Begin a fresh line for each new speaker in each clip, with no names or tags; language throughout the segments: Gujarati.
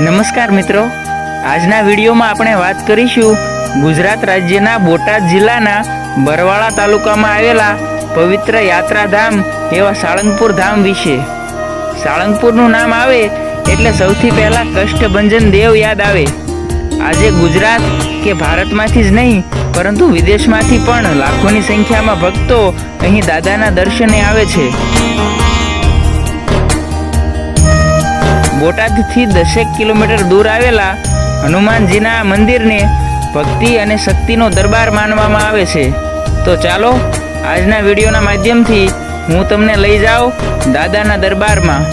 નમસ્કાર મિત્રો. આજના વિડીયોમાં આપણે વાત કરીશું ગુજરાત રાજ્યના બોટાદ જિલ્લાના બરવાળા તાલુકામાં આવેલા પવિત્ર યાત્રાધામ એવા સાળંગપુર ધામ વિશે. સાળંગપુરનું નામ આવે એટલે સૌથી પહેલાં કષ્ટભંજન દેવ યાદ આવે. આજે ગુજરાત કે ભારતમાંથી જ નહીં, પરંતુ વિદેશમાંથી પણ લાખોની સંખ્યામાં ભક્તો અહીં દાદાના દર્શને આવે છે. બોટાદથી દસેક કિલોમીટર દૂર આવેલા હનુમાનજીના મંદિરને ભક્તિ અને શક્તિનો દરબાર માનવામાં આવે છે. તો ચાલો, આજના વિડીયોના માધ્યમથી હું તમને લઈ જાઉં દાદાના દરબારમાં.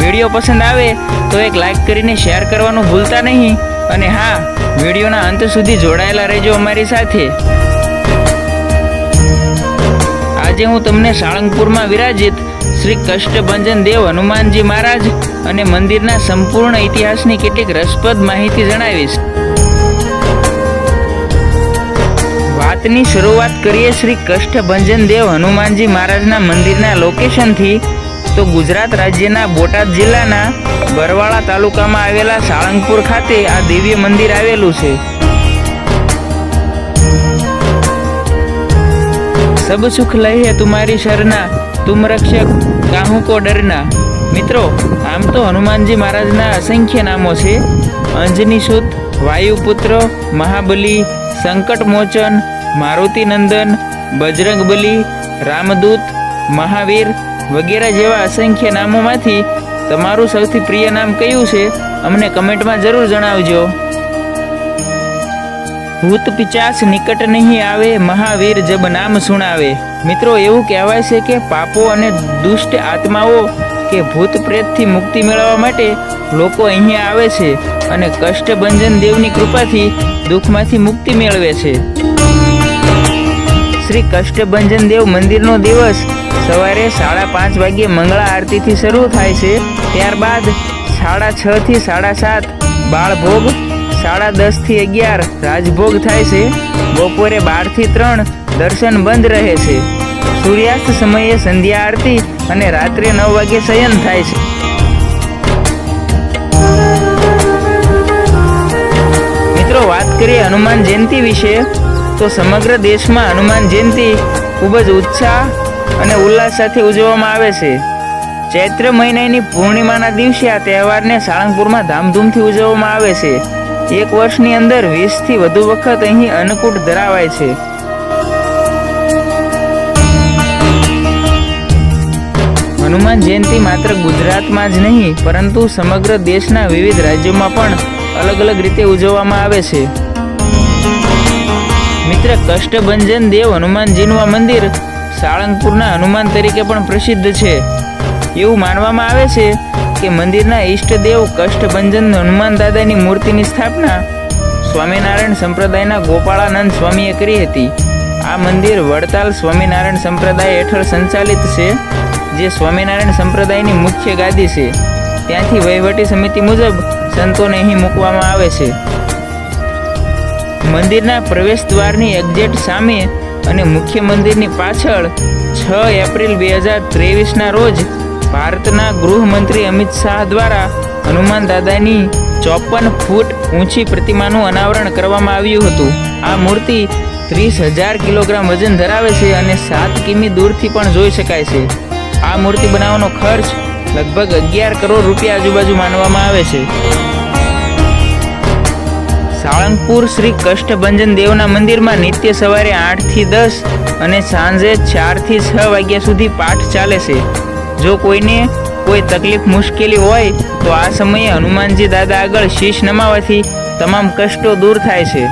વીડિયો પસંદ આવે તો એક લાઈક કરીને શેર કરવાનું ભૂલતા નહીં અને હા, વિડીયોના અંત સુધી જોડાયેલા રહેજો અમારી સાથે. આજે હું તમને સાળંગપુરમાં વિરાજિત શ્રી કષ્ટભંજન દેવ હનુમાનજી મહારાજ અને મંદિરના સંપૂર્ણ ઇતિહાસની કેટલીક રસપ્રદ માહિતી જણાવીશ. વાતની શરૂઆત કરીએ શ્રી કષ્ટભંજન દેવ હનુમાનજી મહારાજના મંદિરના લોકેશનથી. તો ગુજરાત રાજ્યના બોટાદ જિલ્લાના બરવાળા તાલુકામાં આવેલા સાળંગપુર ખાતે આ દિવ્ય મંદિર આવેલું છે. સબ સુખ લઈ તુમારી શરના, તુમ રક્ષક કાહું કો ડરના. મિત્રો, આમ તો હનુમાનજી મહારાજના અસંખ્ય નામો છે. અંજની સુત વાયુપુત્ર મહાબલી, સંકટ મોચન, મારુતિ નંદન બજરંગબલી રામદૂત, મહાવીર વગેરે જેવા અસંખ્ય નામોમાંથી તમારું સૌથી પ્રિય નામ કયું છે? અમને કમેન્ટમાં જરૂર જણાવજો. ભૂત પિચાસ નિકટ નહીં આવે, મહાવીર જબ નામ સુણાવે. મિત્રો, એવું કહેવાય છે કે પાપો અને દુષ્ટ આત્માઓ કે ભૂત પ્રેતથી મુક્તિ મેળવવા માટે લોકો અહીંયા આવે છે અને કષ્ટભંજન દેવની કૃપાથી દુઃખમાંથી મુક્તિ મેળવે છે. શ્રી કષ્ટભંજન દેવ મંદિરનો દિવસ સવારે સાડા પાંચ વાગ્યે મંગળા આરતીથી શરૂ થાય છે. ત્યારબાદ સાડા છથી સાડા સાત બાળભોગ સાડા દસથી અગિયાર રાજભોગ થાય છે. બપોરે બારથી ત્રણ દર્શન બંધ રહે છે. સૂર્યાસ્ત સમયે સંધ્યા આરતી અને રાત્રે નવ વાગે શયન થાય છે. મિત્રો, વાત કરીએ હનુમાન જયંતિ વિશે, તો સમગ્ર દેશમાં હનુમાન જયંતિ ખૂબ જ ઉત્સાહ અને ઉલ્લાસ સાથે ઉજવવામાં આવે છે. ચૈત્ર મહિનાની પૂર્ણિમાના દિવસે આ તહેવારને સાળંગપુરમાં ધામધૂમથી ઉજવવામાં આવે છે. એક વર્ષની અંદર વીસથી વધુ વખત અહીં અન્નકૂટ ધરાવાય છે. હનુમાન જયંતિ માત્ર ગુજરાતમાં જ નહીં, પરંતુ સમગ્ર દેશના વિવિધ રાજ્યોમાં પણ અલગ અલગ રીતે ઉજવવામાં આવે છે. મિત્ર કષ્ટભંજન દેવ હનુમાનજીનું આ મંદિર સાળંગપુરના હનુમાન તરીકે પણ પ્રસિદ્ધ છે. એવું માનવામાં આવે છે કે મંદિરના ઈષ્ટદેવ કષ્ટભંજન હનુમાન દાદાની મૂર્તિની સ્થાપના સ્વામિનારાયણ સંપ્રદાયના ગોપાળાનંદ સ્વામીએ કરી હતી. આ મંદિર વડતાલ સ્વામિનારાયણ સંપ્રદાય હેઠળ સંચાલિત છે, જે સ્વામિનારાયણ સંપ્રદાયની મુખ્ય ગાદી છે. ત્યાંથી વહીવટી સમિતિ મુજબ સંતોને અહીં મૂકવામાં આવે છે. મંદિરના પ્રવેશ દ્વારની એક્ઝેટ સામે અને મુખ્ય મંદિરની પાછળ છ એપ્રિલ બે હજાર ત્રેવીસના રોજ ભારતના ગૃહમંત્રી અમિત શાહ દ્વારા હનુમાન દાદાની ચોપન ફૂટ ઊંચી પ્રતિમાનું અનાવરણ કરવામાં આવ્યું હતું. આ મૂર્તિ ત્રીસ હજાર કિલોગ્રામ વજન ધરાવે છે અને સાત કિમી દૂરથી પણ જોઈ શકાય છે. આ મૂર્તિ બનાવવાનો ખર્ચ લગભગ અગિયાર કરોડ રૂપિયા આજુબાજુ માનવામાં આવે છે. સાળંગપુર શ્રી કષ્ટભંજન દેવના મંદિરમાં નિત્ય સવારે આઠથી દસ અને સાંજે ચારથી છ વાગ્યા સુધી પાઠ ચાલે છે. જો કોઈને કોઈ તકલીફ મુશ્કેલી હોય, તો આ સમયે હનુમાનજી દાદા આગળ શીશ નમાવાથી તમામ કષ્ટો દૂર થાય છે.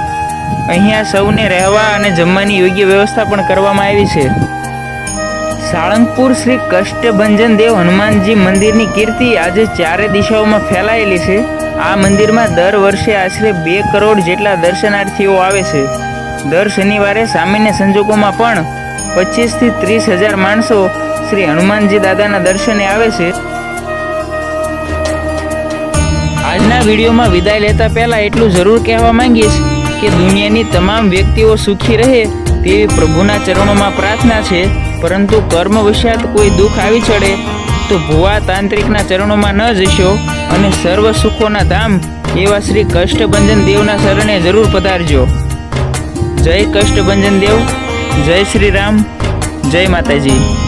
અહીંયા સૌને રહેવા અને જમવાની યોગ્ય વ્યવસ્થા પણ કરવામાં આવી છે. સાળંગપુર શ્રી કષ્ટભંજન દેવ હનુમાનજી મંદિરની કીર્તિ આજે ચારે દિશાઓમાં ફેલાયેલી છે. આ મંદિરમાં દર વર્ષે આશરે બે કરોડ જેટલા દર્શનાર્થીઓ આવે છે. દર શનિવારે સામાન્ય સંજોગોમાં પણ પચીસથી ત્રીસ હજાર માણસો શ્રી હનુમાનજી દાદાના દર્શને આવે છે. આજના વિડીયોમાં વિદાય લેતા પહેલા એટલું જરૂર કહેવા માંગીશ કે દુનિયાની તમામ વ્યક્તિઓ સુખી રહે તેવી પ્રભુના ચરણોમાં પ્રાર્થના છે. પરંતુ કર્મ વશાત કોઈ દુઃખ આવી ચડે તો ભુવા તાંત્રિકના ચરણોમાં ન જશો અને સર્વ સુખોના ધામ એવા શ્રી કષ્ટભંજન દેવના શરણે જરૂર પધારજો. જય કષ્ટભંજન દેવ. જય શ્રી રામ જય માતાજી.